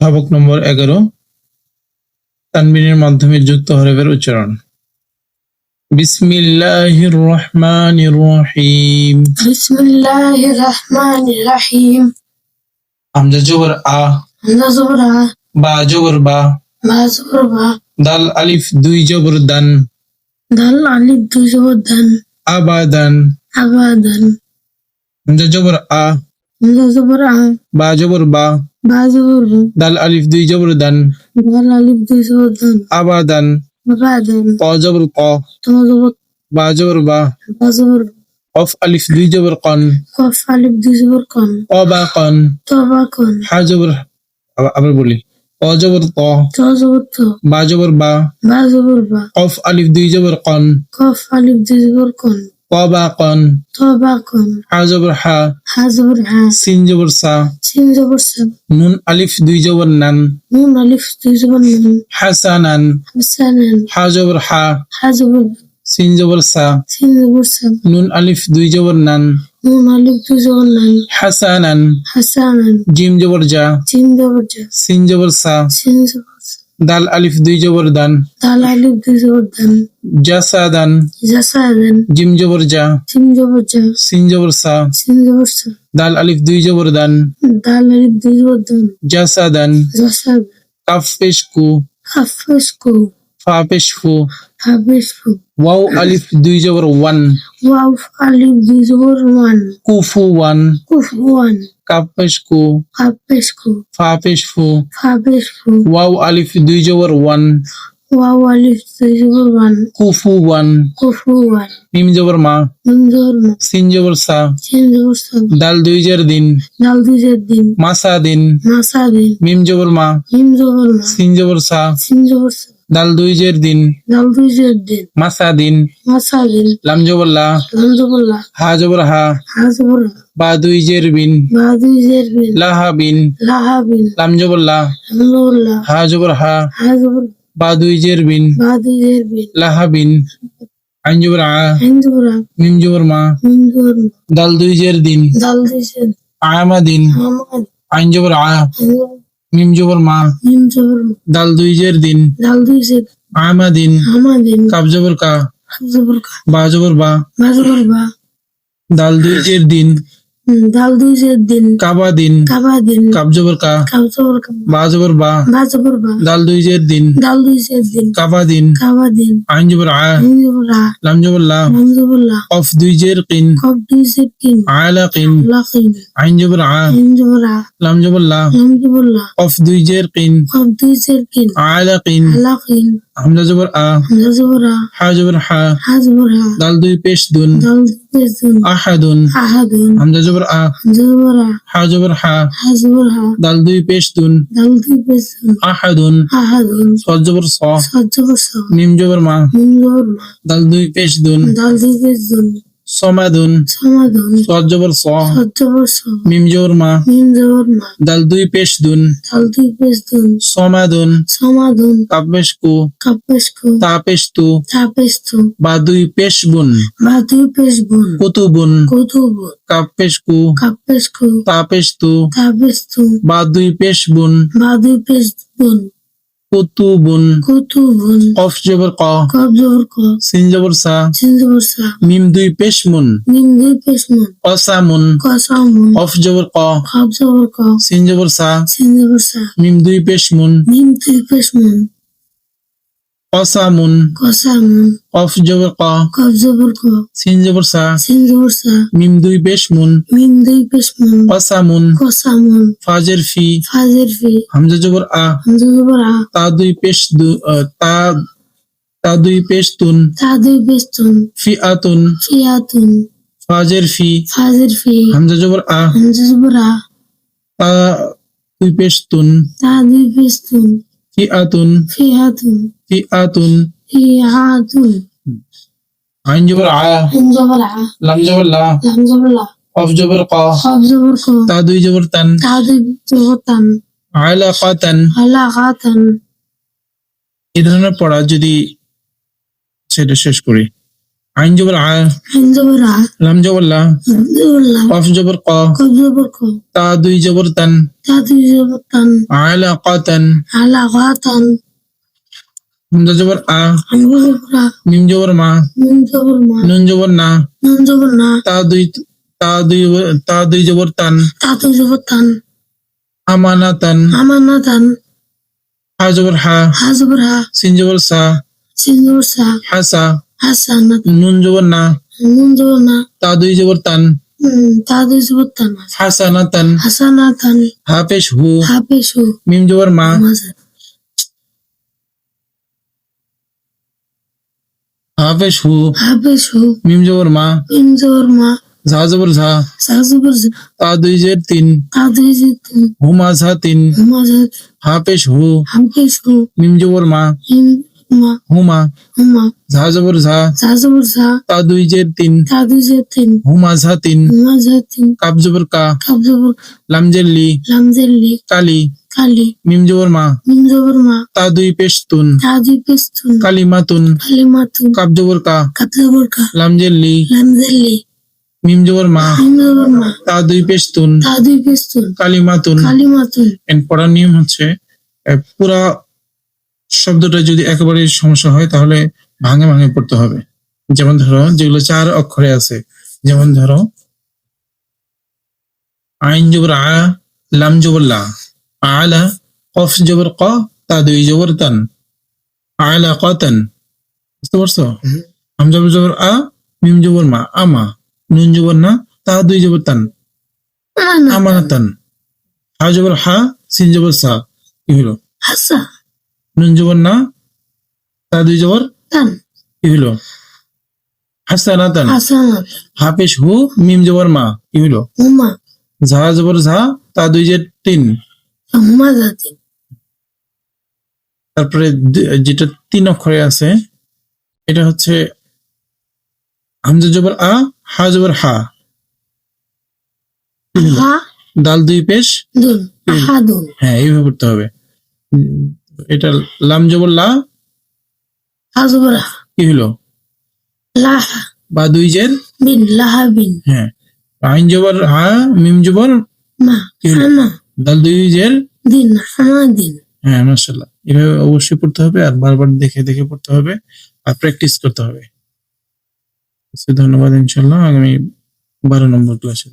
সবক নম্বর এগারো তানবিনের মাধ্যমে যুক্ত হরফের উচ্চারণ। বিসমিল্লাহির রহমানির রহিম বিসমিল্লাহির রহমানির রহিম হামজা জবর আ। হামজা জবর আ। বা জবর বা। বা জবর বা। দাল আলিফ দুই জবর দান। দাল আলিফ দুই জবর দান। আবাদান। আবাদান। হামজা জবর আ। همزة زبر ع বা জবর বা با زبر با দাল আলিফ দুই জবর দান دال ألف دو زبر دن আবাদান أبدا ক জবর ক تو زبر বা জবর বা با زبر কফ আলিফ দুই জবর কন قف ألف دو زبر كن ক বা কন تو با كن হা জবর আবার- আবার বলি ক জবর ক تو زبر تو বা জবর বা با زبر با কফ আলিফ দুই জবর কন قف ألف دو زبر كن কবাকন তবাকন হাজবর হা হাজবর হা নুন আলিফ দুই জবর নান নুন আলিফ দুই জবর নান হাসানান হাসানান হাজবর হাজবর সিন জবর নুন আলিফ দুই জবর নান নুন আলিফ দুই জবর নান হাসানান হাসানান জিম জবর জা জিম জবর জা সিন জবর সা সিন দাল আলিফ দুই জবর দান। দাল আলিফ দুই জবর দান। জাসা দান। জাসা দান। জিম জবর জা। জিম জবর জা। সিন জবর সা। সিন জবর সা। দাল আলিফ দুই জবর দান। দাল আলিফ দুই জবর দান। জাসা দান। জাসা কাফ পেশ কু। কাফ পেশ কু। ফা পেশ ফু। ফা পেশ ফু ওয়াও আলিফ দুই জবর ওয়ান। ওয়াও আলিফ দুই জবর ওয়ান। কুফু ওয়ান। কুফু ওয়ান। كابشكو كابشكو فابشفو فابشفو واو ألف دي جور وان واو ألف دي جور وان كفو وان كفو وان ميم جور ما ميم جور ما سين جور سا سين جور سا دال دي جر دين دال دي جر دين ماسا دين ماسا دين ميم جور ما ميم جور ما سين جور سا سين جور سا দাল দুইজের দিন। দাল দিন। মাসা দিন মাসা দিন লাম জবল্লা লাম জবল্লা হা বা দুইজের বিন। বা বিন। লাহা বিন লাহা বিন লাম জবল্লা লাম বা দুইজের বিন। বা বিন। লাহা বিন আইন জবর আ আইন দাল দুইজের দিন। দাল দুইজের আমাদিন। আমাদিন। আইন জবর মিম জবর মা মিম দাল দুই জের দিন দাল দুই আমা দিন আমা দিন। কাব কা কাব জবর কা। বা জবর বা। বা বা। দাল দুই জের দিন দাল দুইজের দিন। কাবা দিন। দিন। কাব দিন। দাল দুইজের দিন। কাবা দিন। কাবা দিন। আইন জবর আ। আইন লাম জবর লা। লাম জবর লা। কফ দুইজের কিন। কফ দুইজের কিন। আলা আইন জবর আ। আইন লাম জবর লা। লাম জবর লা। কফ দুইজের কিন। কফ দুইজের কিন। আলা কিন। হামজা জবর আ হামজা জবর আ হা জবর হা হা জবর হা দাল দুই পেশ দুন দাল পেশ দুন আহাদুন আহাদুন হামজা জবর আ হামজা জবর আ হা জবর হা হা জবর হা দাল দুই পেশ দুন দাল দুই পেশ দুন আহাদুন আহাদুন সাদ জবর সা সাদ জবর সা মিম জবর মা মিম জবর মা দাল দুই পেশ দুন দাল দুই পেশ দুন সমাদুন। সমাদুন। সজ্জবর স। সজ্জবর স। মিম মা। মিম মা। দাল দুই পেশ দুন। দাল দুই পেশ দুন। সমাদুন। সমাদুন। কাপেশ কু কাপেশ কু তাপেশ তু তাপেশ তু বা দুই পেশ বুন। বা দুই পেশ বুন। কুতুবুন। কুতুবুন। কাপেশ কু কাপেশ কু তাপেশ তু তাপেশ তু বা দুই পেশ বুন। বা দুই পেশ বুন। কুতুবুন। কুতুবুন। কফ জবর ক। কফ জবর ক। সিন জবর সা। সিন জবর সা। মিম দুই পেশমুন। মিম দুই পেশমুন। কসামুন। কসামুন। কফ জবর ক। কফ জবর ক। সিন জবর সা। সিন জবর সা। মিম দুই পেশমুন। মিম দুই পেশমুন। কসামুন কসামুন কফ জবর ক কফ জবর ক সিন জবর সা সিন জবর সা মিম দুই পেশমুন মিম দুই পেশমুন কসামুন কসামুন ফাজের ফি ফাজের ফি হামজা জবর আ হামজা জবর আ তা দুই পেশ দু তা তা দুই পেশতুন তা দুই আতুন ফি আতুন ফাজের ফি ফাজের ফি হামজা জবর আ হামজা জবর আ তা দুই পেশতুন তা দুই পেশতুন ফিআতুন ফিআতুন ফিআতুন ফিআতুন আইন জবর আয়া আইন জবর আ লাম জবর লা লাম জবর লা কফ জবর ক কফ জবর ক তা দুই জবর তান তা দুই জবর তান আলাকাতান আলাকাতান এই ধরনের পড়া যদি সেটা শেষ করি আইন জবর আ আইন জবর আ লাম জবর লা কফ জবর ক কফ জবর ক তা দুই জবর তান তা দুই জবর তান আলাকাতান আলাকাতান হামজা জবর আ হামজা জবর আ মিম জবর মা মিম জবর মা নুন জবর না নুন জবর না তা দুই তা দুই তা দুই জবর তান তা দুই জবর তান আমানাতান আমানাতান হা জবর হা হা জবর হা সিন জবর সা সিন জবর সা হাসা হাসান নুন জবর না নুন জবর না তা দুই জবর তান তা দুই জবর তান হাসানাতান হাসানাতান হা পেশ হু হা পেশ হু মিম জবর মা হা পেশ হু হা পেশ হু মিম জবর মা মিম জবর মা झा जबर झा झा जबर झा ता दुई जेर तीन ता दुई जेर तीन हु माझा तीन हु माझा हा पेश हु हा पेश हु मिम जबर मा मिम হুমা হুমা। হুমা ঝা জবর ঝা। ঝা জবর ঝা। তা দুই জের তিন তা দুই জের তিন হুমা ঝা তিন হুমা ঝা তিন কাপ জবর কা। কাপ জবর লাম জের লি লাম জের লি কালি। কালি। মিম জবর মা। মিম জবর মা। তা দুই পেস্তুন তা দুই পেস্তুন কালিমাতুন। কালিমাতুন। কাপ জবর কা। কাপ জবর কা। লাম জের লি লাম জের লি মিম জবর মা। তা দুই পেস্তুন তা দুই পেস্তুন কালিমাতুন। কালিমাতুন। এন্ড পড়ার নিয়ম হচ্ছে পুরা শব্দটা যদি একেবারে সমস্যা হয় তাহলে ভাঙে ভাঙে পড়তে হবে। যেমন ধরো যেগুলো চার অক্ষরে আছে যেমন ধরো আইন জবর আ লাম জবর লা আলা কফ জবর ক তা দুই জবর তান আলা তান। বুঝতে পারছ? আম জবর আ মিম জবর মা আমা নুন জবর না তা দুই জবর তান। আমানাতান হা জবর হা সিন জবর সা কি হলো? হাসা নুন না তা দুই জবর কি হলো হাসানাতান হাফিস হু মিম জবর মা কি ঝা জবর ঝা তা দুই তিন। তারপরে যেটা তিন অক্ষরে আছে এটা হচ্ছে হামজা জবর আ হা জবর হা। দাল দুই পেশ। হ্যাঁ এইভাবে পড়তে হবে। এটা লাম জবর লা হাজবরা কি হলো? লা। বা দুই জের? বিন লাহা বিন। হ্যাঁ। আইন জবর হা মিম জবর মা কি হলো? দাল দুই জের? দিন হামা দিন হ্যাঁ মাশাআল্লাহ। এভাবে অবশ্যই পড়তে হবে আর বারবার দেখে দেখে পড়তে হবে আর প্র্যাকটিস করতে হবে। আচ্ছা, ধন্যবাদ ইনশাল্লাহ আগামী বারো নম্বর ক্লাসে